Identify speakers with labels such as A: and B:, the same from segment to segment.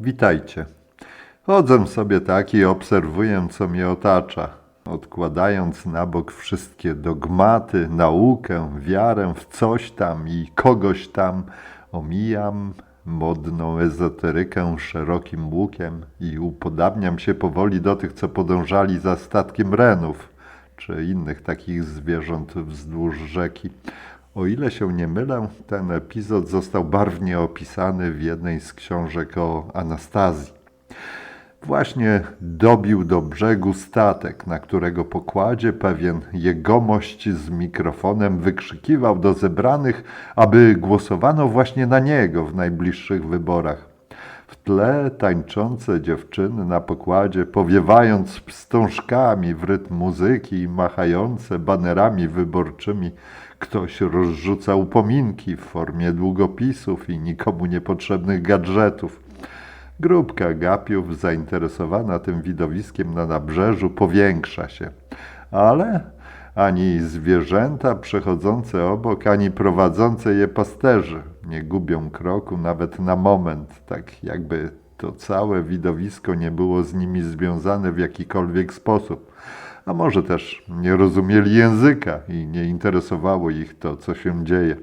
A: Witajcie. Chodzę sobie tak i obserwuję, co mnie otacza, odkładając na bok wszystkie dogmaty, naukę, wiarę w coś tam i kogoś tam, omijam modną ezoterykę szerokim łukiem i upodabniam się powoli do tych, co podążali za statkiem renów, czy innych takich zwierząt wzdłuż rzeki. O ile się nie mylę, ten epizod został barwnie opisany w jednej z książek o Anastazji. Właśnie dobił do brzegu statek, na którego pokładzie pewien jegomość z mikrofonem wykrzykiwał do zebranych, aby głosowano właśnie na niego w najbliższych wyborach. W tle tańczące dziewczyny na pokładzie, powiewając wstążkami w rytm muzyki i machające banerami wyborczymi, ktoś rozrzuca upominki w formie długopisów i nikomu niepotrzebnych gadżetów. Grupka gapiów zainteresowana tym widowiskiem na nabrzeżu powiększa się, ale ani zwierzęta przechodzące obok, ani prowadzące je pasterzy nie gubią kroku nawet na moment, tak jakby to całe widowisko nie było z nimi związane w jakikolwiek sposób. A może też nie rozumieli języka i nie interesowało ich to, co się dzieje.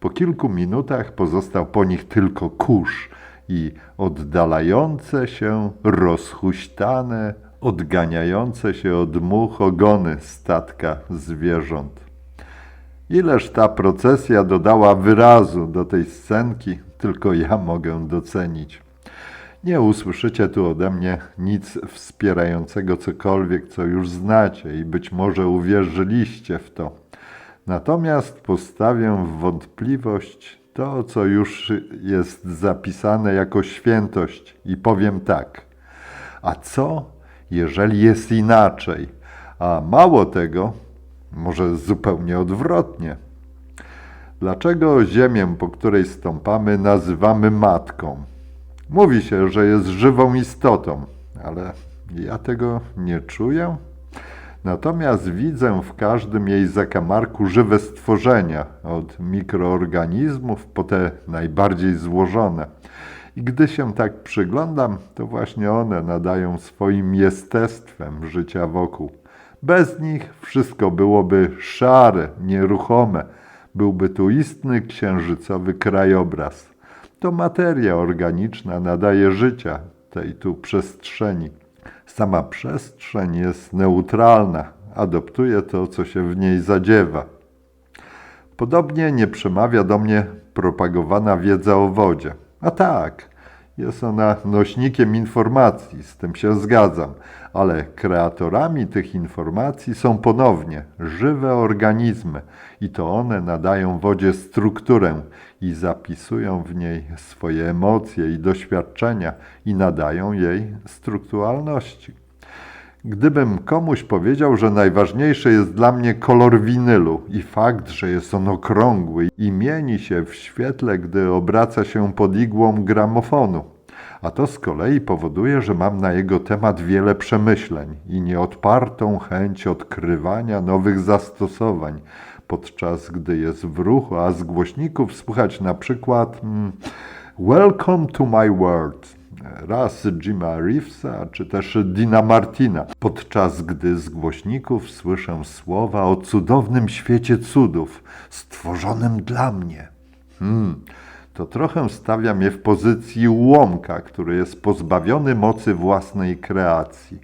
A: Po kilku minutach pozostał po nich tylko kurz i oddalające się, rozhuśtane, odganiające się od much ogony statka zwierząt. Ileż ta procesja dodała wyrazu do tej scenki, tylko ja mogę docenić. Nie usłyszycie tu ode mnie nic wspierającego cokolwiek, co już znacie i być może uwierzyliście w to. Natomiast postawię w wątpliwość to, co już jest zapisane jako świętość i powiem tak. A co, jeżeli jest inaczej? A mało tego, może zupełnie odwrotnie. Dlaczego ziemię, po której stąpamy, nazywamy matką? Mówi się, że jest żywą istotą, ale ja tego nie czuję. Natomiast widzę w każdym jej zakamarku żywe stworzenia, od mikroorganizmów po te najbardziej złożone. I gdy się tak przyglądam, to właśnie one nadają swoim jestestwem życia wokół. Bez nich wszystko byłoby szare, nieruchome, byłby tu istny księżycowy krajobraz. To materia organiczna nadaje życia tej tu przestrzeni. Sama przestrzeń jest neutralna, adoptuje to, co się w niej zadziewa. Podobnie nie przemawia do mnie propagowana wiedza o wodzie. A tak, jest ona nośnikiem informacji, z tym się zgadzam, ale kreatorami tych informacji są ponownie żywe organizmy i to one nadają wodzie strukturę i zapisują w niej swoje emocje i doświadczenia i nadają jej strukturalności. Gdybym komuś powiedział, że najważniejszy jest dla mnie kolor winylu i fakt, że jest on okrągły i mieni się w świetle, gdy obraca się pod igłą gramofonu, a to z kolei powoduje, że mam na jego temat wiele przemyśleń i nieodpartą chęć odkrywania nowych zastosowań, podczas gdy jest w ruchu, a z głośników słychać na przykład mm, Welcome to my world raz Jima Reevesa, czy też Dina Martina, podczas gdy z głośników słyszę słowa o cudownym świecie cudów, stworzonym dla mnie. Hmm, to trochę stawia mnie w pozycji łomka, który jest pozbawiony mocy własnej kreacji.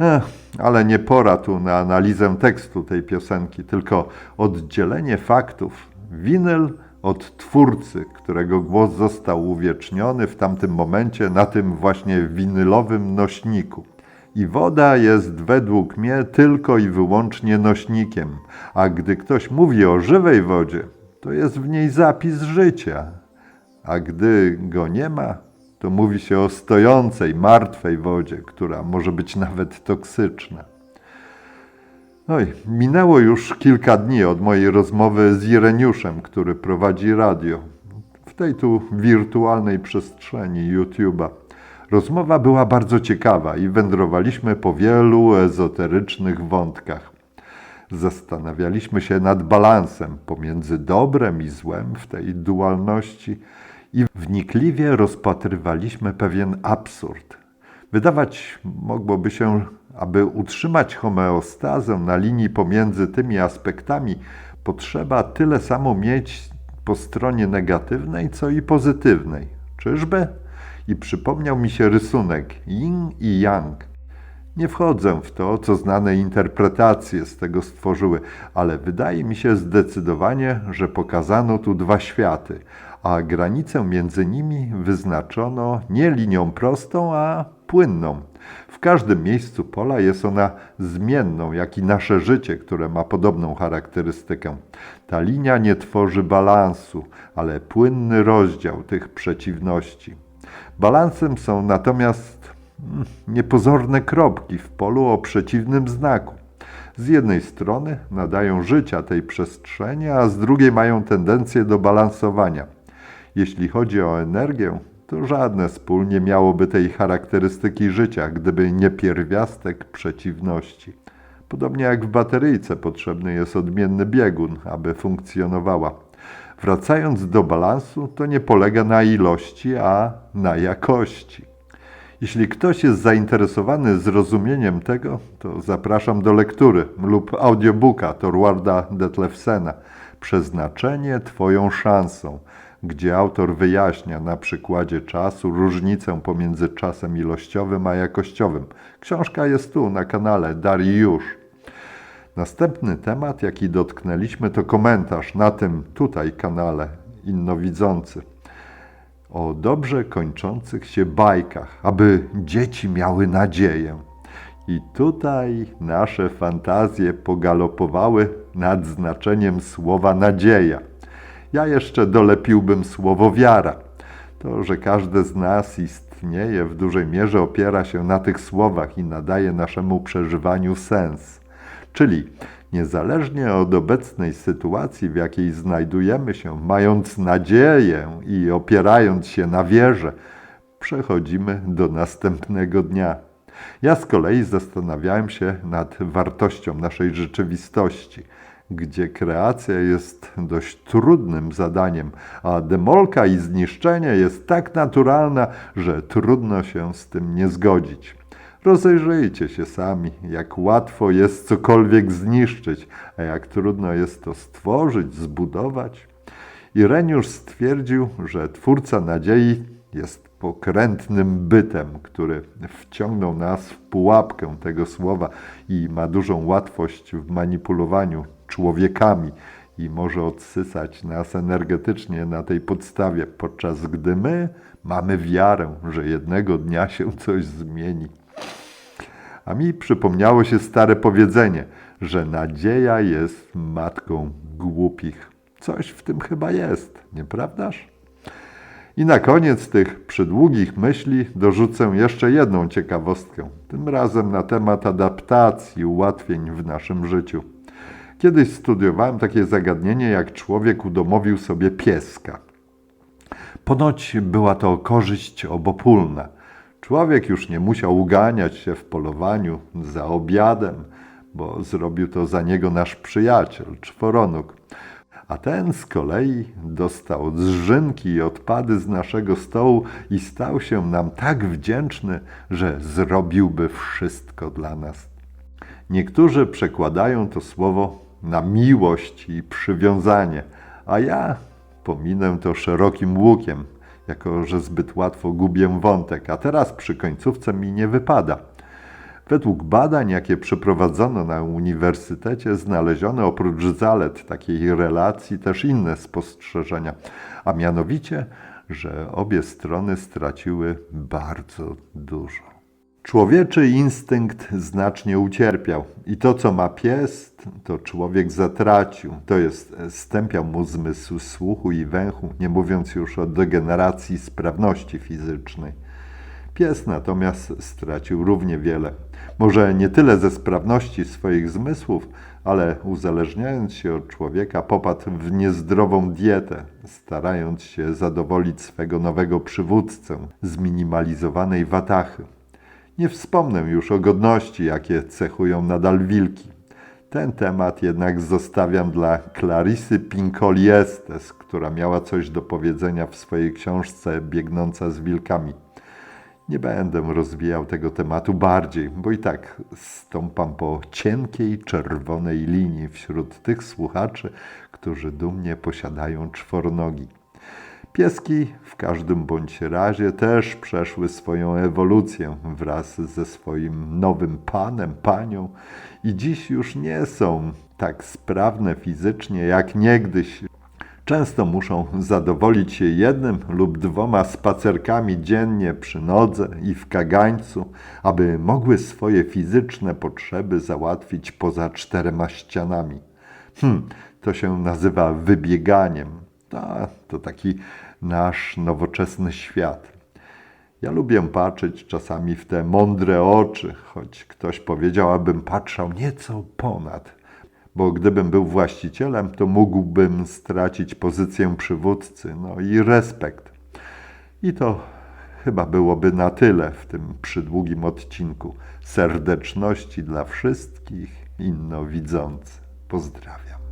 A: Ech, ale nie pora tu na analizę tekstu tej piosenki, tylko oddzielenie faktów. Winyl od twórcy, którego głos został uwieczniony w tamtym momencie na tym właśnie winylowym nośniku. I woda jest według mnie tylko i wyłącznie nośnikiem, a gdy ktoś mówi o żywej wodzie, to jest w niej zapis życia, a gdy go nie ma, to mówi się o stojącej, martwej wodzie, która może być nawet toksyczna. Oj, minęło już kilka dni od mojej rozmowy z Ireniuszem, który prowadzi radio w tej tu wirtualnej przestrzeni YouTube'a. Rozmowa była bardzo ciekawa i wędrowaliśmy po wielu ezoterycznych wątkach. Zastanawialiśmy się nad balansem pomiędzy dobrem i złem w tej dualności i wnikliwie rozpatrywaliśmy pewien absurd. Wydawać mogłoby się, aby utrzymać homeostazę na linii pomiędzy tymi aspektami, potrzeba tyle samo mieć po stronie negatywnej, co i pozytywnej. Czyżby? I przypomniał mi się rysunek yin i yang. Nie wchodzę w to, co znane interpretacje z tego stworzyły, ale wydaje mi się zdecydowanie, że pokazano tu dwa światy, a granicę między nimi wyznaczono nie linią prostą, a płynną. W każdym miejscu pola jest ona zmienną, jak i nasze życie, które ma podobną charakterystykę. Ta linia nie tworzy balansu, ale płynny rozdział tych przeciwności. Balansem są natomiast mm, niepozorne kropki w polu o przeciwnym znaku. Z jednej strony nadają życia tej przestrzeni, a z drugiej mają tendencję do balansowania. Jeśli chodzi o energię, to żadne z pól nie miałoby tej charakterystyki życia, gdyby nie pierwiastek przeciwności. Podobnie jak w bateryjce potrzebny jest odmienny biegun, aby funkcjonowała. Wracając do balansu, to nie polega na ilości, a na jakości. Jeśli ktoś jest zainteresowany zrozumieniem tego, to zapraszam do lektury lub audiobooka Torwarda Detlefsena Przeznaczenie Twoją szansą, gdzie autor wyjaśnia na przykładzie czasu różnicę pomiędzy czasem ilościowym a jakościowym. Książka jest tu na kanale Dariusz. Następny temat, jaki dotknęliśmy, to komentarz na tym tutaj kanale Innowidzący o dobrze kończących się bajkach, aby dzieci miały nadzieję. I tutaj nasze fantazje pogalopowały nad znaczeniem słowa nadzieja. Ja jeszcze dolepiłbym słowo wiara. To, że każdy z nas istnieje, w dużej mierze opiera się na tych słowach i nadaje naszemu przeżywaniu sens. Czyli niezależnie od obecnej sytuacji, w jakiej znajdujemy się, mając nadzieję i opierając się na wierze, przechodzimy do następnego dnia. Ja z kolei zastanawiałem się nad wartością naszej rzeczywistości, gdzie kreacja jest dość trudnym zadaniem, a demolka i zniszczenie jest tak naturalna, że trudno się z tym nie zgodzić. Rozejrzyjcie się sami, jak łatwo jest cokolwiek zniszczyć, a jak trudno jest to stworzyć, zbudować. Ireniusz stwierdził, że twórca nadziei jest pokrętnym bytem, który wciągnął nas w pułapkę tego słowa i ma dużą łatwość w manipulowaniu człowiekami i może odsysać nas energetycznie na tej podstawie, podczas gdy my mamy wiarę, że jednego dnia się coś zmieni. A mi przypomniało się stare powiedzenie, że nadzieja jest matką głupich. Coś w tym chyba jest, nieprawdaż? I na koniec tych przydługich myśli dorzucę jeszcze jedną ciekawostkę, tym razem na temat adaptacji, ułatwień w naszym życiu. Kiedyś studiowałem takie zagadnienie, jak człowiek udomowił sobie pieska. Ponoć była to korzyść obopólna. Człowiek już nie musiał uganiać się w polowaniu za obiadem, bo zrobił to za niego nasz przyjaciel, czworonóg. A ten z kolei dostał zżynki i odpady z naszego stołu i stał się nam tak wdzięczny, że zrobiłby wszystko dla nas. Niektórzy przekładają to słowo na miłość i przywiązanie, a ja pominę to szerokim łukiem, jako że zbyt łatwo gubię wątek, a teraz przy końcówce mi nie wypada. Według badań, jakie przeprowadzono na uniwersytecie, znaleziono oprócz zalet takiej relacji też inne spostrzeżenia, a mianowicie, że obie strony straciły bardzo dużo. Człowieczy instynkt znacznie ucierpiał i to, co ma pies, to człowiek zatracił. To jest, stępiał mu zmysł słuchu i węchu, nie mówiąc już o degeneracji sprawności fizycznej. Pies natomiast stracił równie wiele. Może nie tyle ze sprawności swoich zmysłów, ale uzależniając się od człowieka, popadł w niezdrową dietę, starając się zadowolić swego nowego przywódcę zminimalizowanej watachy. Nie wspomnę już o godności, jakie cechują nadal wilki. Ten temat jednak zostawiam dla Clarisy Pinkoliestes, która miała coś do powiedzenia w swojej książce Biegnąca z wilkami. Nie będę rozwijał tego tematu bardziej, bo i tak stąpam po cienkiej, czerwonej linii wśród tych słuchaczy, którzy dumnie posiadają czwornogi. Pieski w każdym bądź razie też przeszły swoją ewolucję wraz ze swoim nowym panem, panią i dziś już nie są tak sprawne fizycznie jak niegdyś. Często muszą zadowolić się jednym lub dwoma spacerkami dziennie przy nodze i w kagańcu, aby mogły swoje fizyczne potrzeby załatwić poza czterema ścianami. Hm, to się nazywa wybieganiem. To taki nasz nowoczesny świat. Ja lubię patrzeć czasami w te mądre oczy, choć ktoś powiedział, abym patrzał nieco ponad, bo gdybym był właścicielem, to mógłbym stracić pozycję przywódcy, no i respekt. I to chyba byłoby na tyle w tym przydługim odcinku. Serdeczności dla wszystkich innowidzących. Pozdrawiam.